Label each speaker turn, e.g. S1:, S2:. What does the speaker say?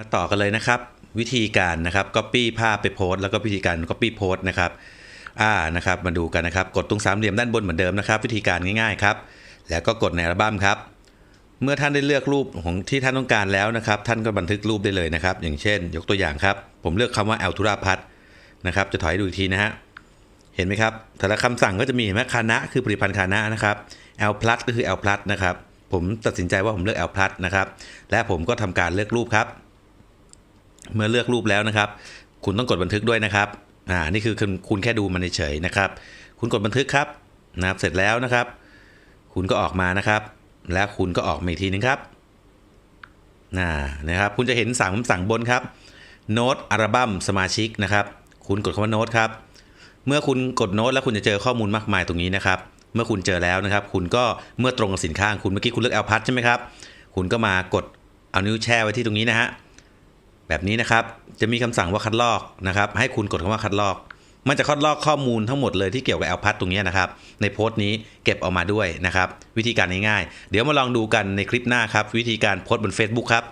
S1: มาต่อกันเลยนะครับ วิธีการนะครับ Copy ภาพไปโพสแล้วก็วิธีการ Copy โพสนะครับอ่านะครับ มาดูกันนะครับ กดตรงสามเหลี่ยมด้านบนเหมือนเดิมนะครับ วิธีการง่ายๆครับ แล้วก็กดในอัลบั้มครับ เมื่อท่านได้เลือกรูปของที่ท่านต้องการแล้วนะครับ ท่านก็บันทึกรูปได้เลยนะครับ อย่างเช่น ยกตัวอย่างครับ ผมเลือกคำว่าแอลทุราพัทนะครับ จะถอยดูอีกทีนะฮะ เห็นไหมครับ แต่ละคำสั่งก็จะมีเห็นไหมคานะคือผลิตภัณฑ์คานะนะครับ L plus ก็คือ L plus นะครับ ผมตัดสินใจว่าผมเลือก L plus นะครับ และผมก็ทำการเลือกรูปครับ เมื่อเลือกรูปแล้วนะครับ คุณต้องกดบันทึกด้วยนะครับอ่านี่คือคุณคณแค่ดูมันเฉยนะครับ คุณกดบันทึกครับนะครับเสร็จแล้วนะครับ คุณก็ออกมานะครับ แล้วคุณก็ออกมาอีกทีนึงครับน่านะครับ คุณจะเห็นสั่งสั่งบนครับโน้ตอัลบั้มสมาชิกนะครับ คุณกดคำว่าโน้ตครับ เมื่อคุณกดโน้ตแล้วคุณจะเจอข้อมูลมากมายตรงนี้นะครับ เมื่อคุณเจอแล้วนะครับ คุณก็เมื่อตรงกับสินค้าคุณเมื่อกี้คุณเลือกแอลพัทใช่ไหมครับ คุณก็มากดเอานิ้วแช่ไว้ที่ตรงนี้นะฮะ แบบนี้นะครับ จะมีคำสั่งว่าคัดลอกนะครับ ให้คุณกดคำว่าคัดลอก มันจะคัดลอกข้อมูลทั้งหมดเลยที่เกี่ยวกับแอลพัทตรงนี้นะครับ ในโพสต์นี้เก็บออกมาด้วยนะครับ วิธีการง่ายๆ เดี๋ยวมาลองดูกันในคลิปหน้าครับ วิธีการโพสต์บน Facebook ครับ